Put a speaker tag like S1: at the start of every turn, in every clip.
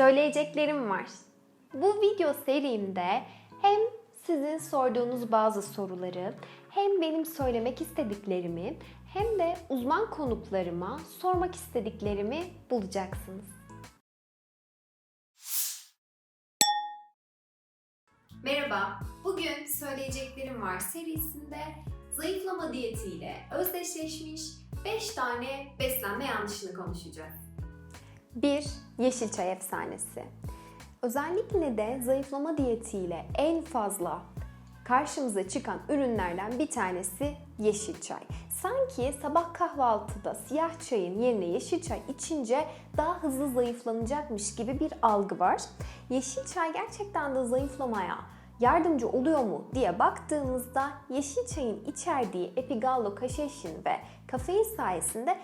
S1: söyleyeceklerim var. Bu video serimde hem sizin sorduğunuz bazı soruları hem benim söylemek istediklerimi hem de uzman konuklarıma sormak istediklerimi bulacaksınız. Merhaba, bugün söyleyeceklerim var serisinde zayıflama diyetiyle özdeşleşmiş 5 tane beslenme yanlışını konuşacağız. 1. Yeşil çay efsanesi. Özellikle de zayıflama diyetiyle en fazla karşımıza çıkan ürünlerden bir tanesi yeşil çay. Sanki sabah kahvaltıda siyah çayın yerine yeşil çay içince daha hızlı zayıflanacakmış gibi bir algı var. Yeşil çay gerçekten de zayıflamaya yardımcı oluyor mu diye baktığımızda yeşil çayın içerdiği epigallocassein ve kafein sayesinde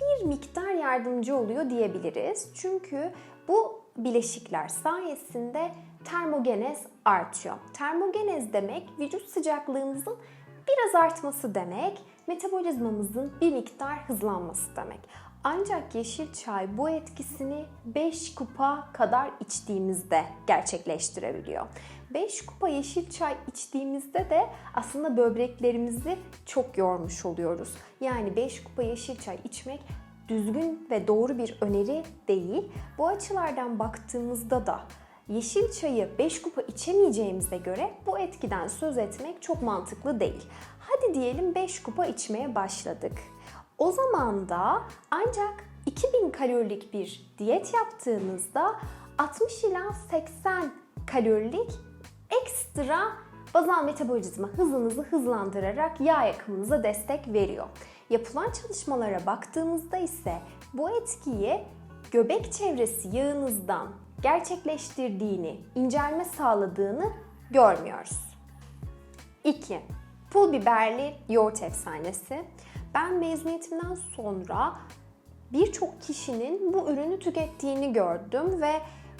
S1: bir miktar yardımcı oluyor diyebiliriz. Çünkü bu bileşikler sayesinde termogenez artıyor. Termogenez demek vücut sıcaklığımızın biraz artması demek, metabolizmamızın bir miktar hızlanması demek. Ancak yeşil çay bu etkisini 5 kupa kadar içtiğimizde gerçekleştirebiliyor. 5 kupa yeşil çay içtiğimizde de aslında böbreklerimizi çok yormuş oluyoruz. Yani 5 kupa yeşil çay içmek düzgün ve doğru bir öneri değil. Bu açılardan baktığımızda da yeşil çayı 5 kupa içemeyeceğimize göre bu etkiden söz etmek çok mantıklı değil. Hadi diyelim 5 kupa içmeye başladık. O zaman da ancak 2000 kalorilik bir diyet yaptığınızda 60 ila 80 kalorilik ekstra bazal metabolizma hızınızı hızlandırarak yağ yakımınıza destek veriyor. Yapılan çalışmalara baktığımızda ise bu etkiyi göbek çevresi yağınızdan gerçekleştirdiğini, incelme sağladığını görmüyoruz. 2. Pul biberli yoğurt efsanesi. Ben mezuniyetimden sonra birçok kişinin bu ürünü tükettiğini gördüm ve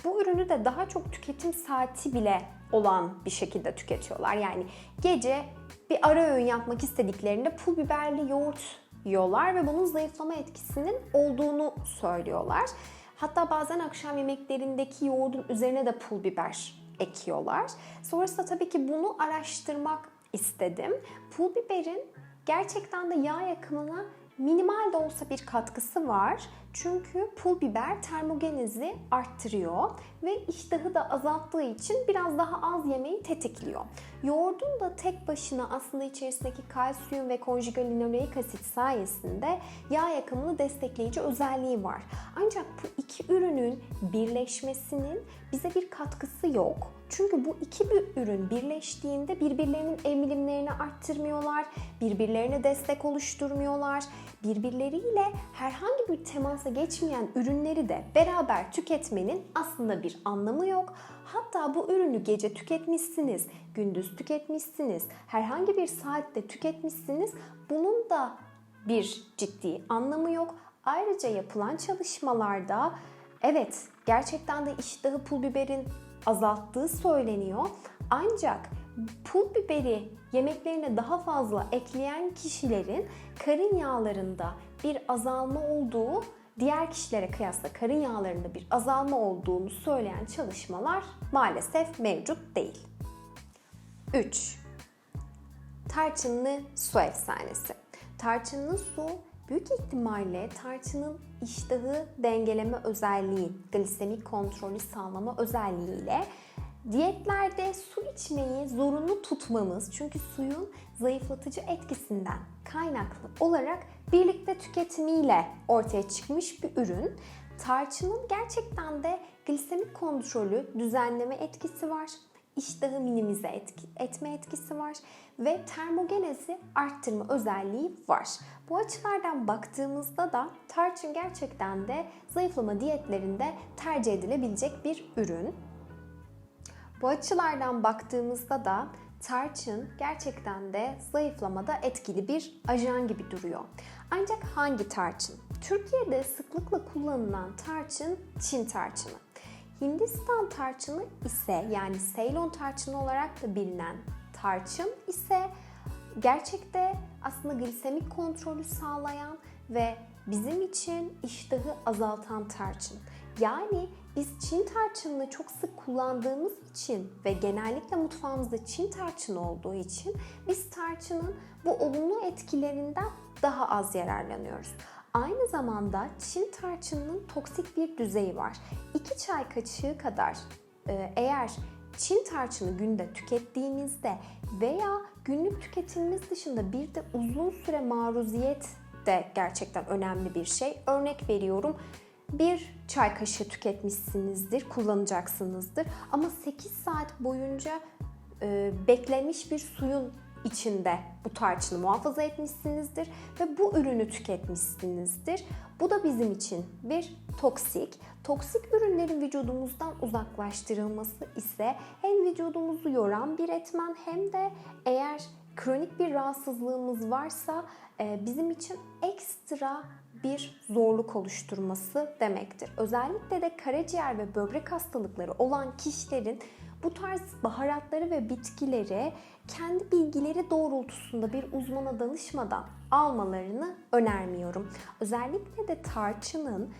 S1: bu ürünü de daha çok tüketim saati bile olan bir şekilde tüketiyorlar. Yani gece bir ara öğün yapmak istediklerinde pul biberli yoğurt yiyorlar ve bunun zayıflama etkisinin olduğunu söylüyorlar. Hatta bazen akşam yemeklerindeki yoğurdun üzerine de pul biber ekiyorlar. Sonrasında tabii ki bunu araştırmak istedim. Pul biberin gerçekten de yağ yakımına minimal de olsa bir katkısı var. Çünkü pul biber termogenezi arttırıyor ve iştahı da azalttığı için biraz daha az yemeği tetikliyor. Yoğurdun da tek başına aslında içerisindeki kalsiyum ve konjugal linoleik asit sayesinde yağ yakımını destekleyici özelliği var. Ancak bu iki ürünün birleşmesinin bize bir katkısı yok. Çünkü bu iki ürün birleştiğinde birbirlerinin emilimlerini arttırmıyorlar, birbirlerine destek oluşturmuyorlar, birbirleriyle herhangi bir temasa geçmeyen ürünleri de beraber tüketmenin aslında bir anlamı yok. Hatta bu ürünü gece tüketmişsiniz, gündüz tüketmişsiniz, herhangi bir saatte tüketmişsiniz. Bunun da bir ciddi anlamı yok. Ayrıca yapılan çalışmalarda evet gerçekten de iştahı pul biberin azalttığı söyleniyor. Ancak pul biberi yemeklerine daha fazla ekleyen kişilerin karın yağlarında bir azalma olduğu, diğer kişilere kıyasla karın yağlarında bir azalma olduğunu söyleyen çalışmalar maalesef mevcut değil. 3. Tarçınlı su efsanesi. Tarçınlı su büyük ihtimalle tarçının iştahı dengeleme özelliği, glisemik kontrolü sağlama özelliğiyle diyetlerde su içmeyi zorunlu tutmamız çünkü suyun zayıflatıcı etkisinden kaynaklı olarak birlikte tüketimiyle ortaya çıkmış bir ürün. Tarçının gerçekten de glisemik kontrolü düzenleme etkisi var iştahı minimize etki, etme etkisi var ve termogenezi arttırma özelliği var. Bu açılardan baktığımızda da tarçın gerçekten de zayıflama diyetlerinde tercih edilebilecek bir ürün. Bu açılardan baktığımızda da tarçın gerçekten de zayıflamada etkili bir ajan gibi duruyor. Ancak hangi tarçın? Türkiye'de sıklıkla kullanılan tarçın Çin tarçını. Hindistan tarçını ise yani Ceylon tarçını olarak da bilinen tarçın ise gerçekte aslında glisemik kontrolü sağlayan ve bizim için iştahı azaltan tarçın. Yani biz Çin tarçınını çok sık kullandığımız için ve genellikle mutfağımızda Çin tarçını olduğu için biz tarçının bu olumlu etkilerinden daha az yararlanıyoruz. Aynı zamanda Çin tarçınının toksik bir düzeyi var. 2 çay kaşığı kadar e, eğer Çin tarçını günde tükettiğimizde veya günlük tüketimimiz dışında bir de uzun süre maruziyet de gerçekten önemli bir şey. Örnek veriyorum bir çay kaşığı tüketmişsinizdir, kullanacaksınızdır ama 8 saat boyunca e, beklemiş bir suyun içinde bu tarçını muhafaza etmişsinizdir ve bu ürünü tüketmişsinizdir. Bu da bizim için bir toksik. Toksik ürünlerin vücudumuzdan uzaklaştırılması ise hem vücudumuzu yoran bir etmen hem de eğer kronik bir rahatsızlığımız varsa e, bizim için ekstra bir zorluk oluşturması demektir. Özellikle de karaciğer ve böbrek hastalıkları olan kişilerin bu tarz baharatları ve bitkileri kendi bilgileri doğrultusunda bir uzmana danışmadan almalarını önermiyorum. Özellikle de tarçının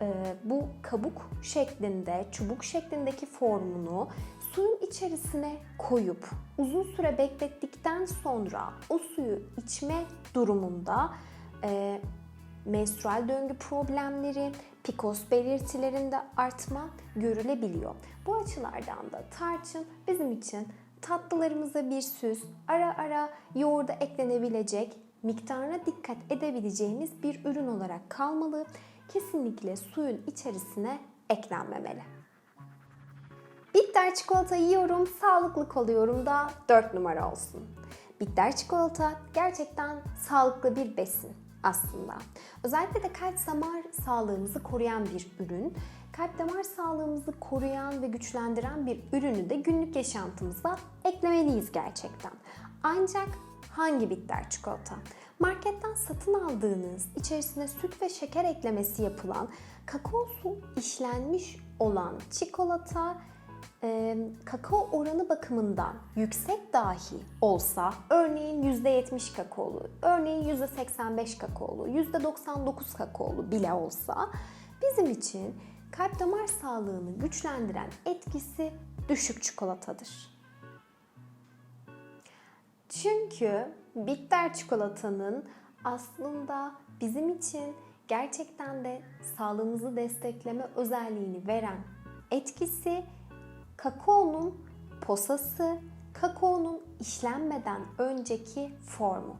S1: e, bu kabuk şeklinde, çubuk şeklindeki formunu suyun içerisine koyup uzun süre beklettikten sonra o suyu içme durumunda e, menstrual döngü problemleri, PCOS belirtilerinde artma görülebiliyor. Bu açılardan da tarçın bizim için tatlılarımıza bir süs, ara ara yoğurda eklenebilecek, miktarına dikkat edebileceğimiz bir ürün olarak kalmalı. Kesinlikle suyun içerisine eklenmemeli. Bitter çikolata yiyorum, sağlıklı kalıyorum da 4 numara olsun. Bitter çikolata gerçekten sağlıklı bir besin aslında. Özellikle de kalp damar sağlığımızı koruyan bir ürün. Kalp damar sağlığımızı koruyan ve güçlendiren bir ürünü de günlük yaşantımıza eklemeliyiz gerçekten. Ancak hangi bitter çikolata? Marketten satın aldığınız, içerisine süt ve şeker eklemesi yapılan, kakaosu işlenmiş olan çikolata e, kakao oranı bakımından yüksek dahi olsa, örneğin %70 kakaolu, örneğin %85 kakaolu, %99 kakaolu bile olsa bizim için kalp damar sağlığını güçlendiren etkisi düşük çikolatadır. Çünkü bitter çikolatanın aslında bizim için gerçekten de sağlığımızı destekleme özelliğini veren etkisi kakaonun posası, kakaonun işlenmeden önceki formu.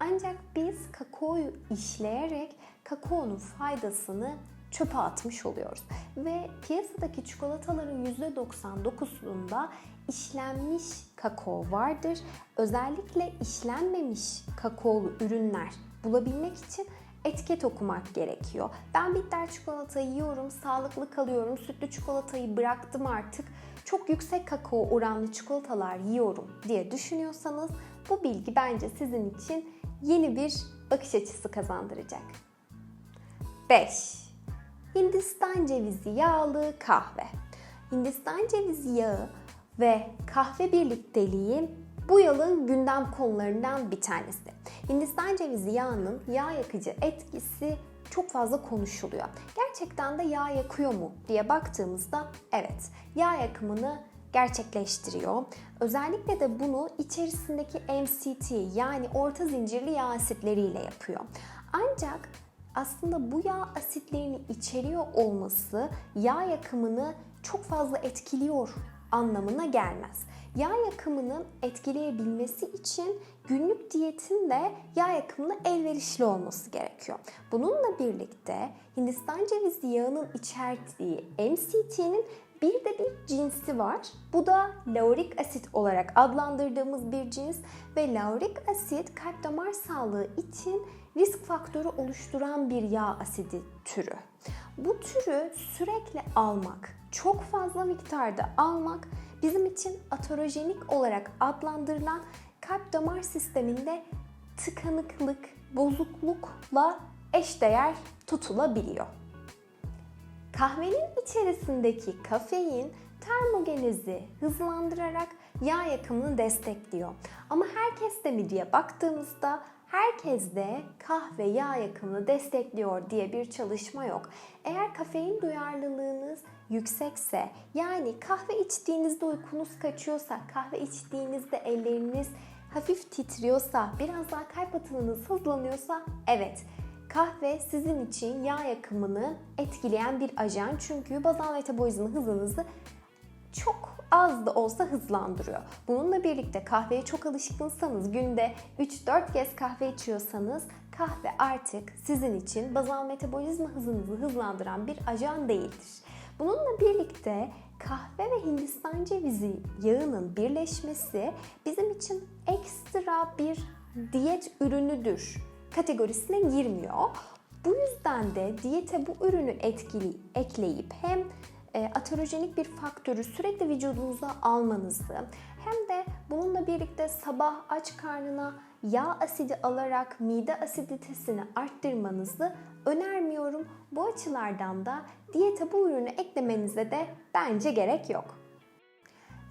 S1: Ancak biz kakaoyu işleyerek kakaonun faydasını çöpe atmış oluyoruz. Ve piyasadaki çikolataların %99'unda işlenmiş kakao vardır. Özellikle işlenmemiş kakaolu ürünler bulabilmek için etiket okumak gerekiyor. Ben bitter çikolata yiyorum, sağlıklı kalıyorum, sütlü çikolatayı bıraktım artık, çok yüksek kakao oranlı çikolatalar yiyorum diye düşünüyorsanız bu bilgi bence sizin için yeni bir bakış açısı kazandıracak. 5. Hindistan cevizi yağlı kahve. Hindistan cevizi yağı ve kahve birlikteliği bu yılın gündem konularından bir tanesi. Hindistan cevizi yağının yağ yakıcı etkisi çok fazla konuşuluyor. Gerçekten de yağ yakıyor mu diye baktığımızda evet yağ yakımını gerçekleştiriyor. Özellikle de bunu içerisindeki MCT yani orta zincirli yağ asitleriyle yapıyor. Ancak aslında bu yağ asitlerini içeriyor olması yağ yakımını çok fazla etkiliyor anlamına gelmez. Yağ yakımının etkileyebilmesi için günlük diyetin de yağ yakımına elverişli olması gerekiyor. Bununla birlikte Hindistan cevizi yağının içerdiği MCT'nin bir de bir cinsi var. Bu da laurik asit olarak adlandırdığımız bir cins ve laurik asit kalp damar sağlığı için risk faktörü oluşturan bir yağ asidi türü. Bu türü sürekli almak, çok fazla miktarda almak bizim için aterojenik olarak adlandırılan kalp damar sisteminde tıkanıklık, bozuklukla eşdeğer tutulabiliyor. Kahvenin içerisindeki kafein termogenezi hızlandırarak yağ yakımını destekliyor. Ama herkes de mi diye baktığımızda herkes de kahve yağ yakımını destekliyor diye bir çalışma yok. Eğer kafein duyarlılığınız
S2: yüksekse yani kahve içtiğinizde uykunuz kaçıyorsa, kahve içtiğinizde elleriniz hafif titriyorsa, biraz daha kalp atımınız hızlanıyorsa evet kahve sizin için yağ yakımını etkileyen bir ajan. Çünkü bazal metabolizma hızınızı çok az da olsa hızlandırıyor. Bununla birlikte kahveye çok alışkınsanız, günde 3-4 kez kahve içiyorsanız kahve artık sizin için bazal metabolizma hızınızı hızlandıran bir ajan değildir. Bununla birlikte kahve ve Hindistan cevizi yağının birleşmesi bizim için ekstra bir diyet ürünüdür kategorisine girmiyor. Bu yüzden de diyete bu ürünü etkili ekleyip hem e, aterojenik bir faktörü sürekli vücudunuza almanızı hem de bununla birlikte sabah aç karnına yağ asidi alarak mide asiditesini arttırmanızı önermiyorum. Bu açılardan da diyete bu ürünü eklemenize de bence gerek yok.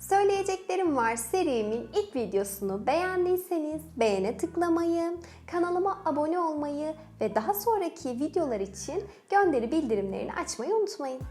S2: Söyleyeceklerim var serimin ilk videosunu beğendiyseniz beğene tıklamayı, kanalıma abone olmayı ve daha sonraki videolar için gönderi bildirimlerini açmayı unutmayın.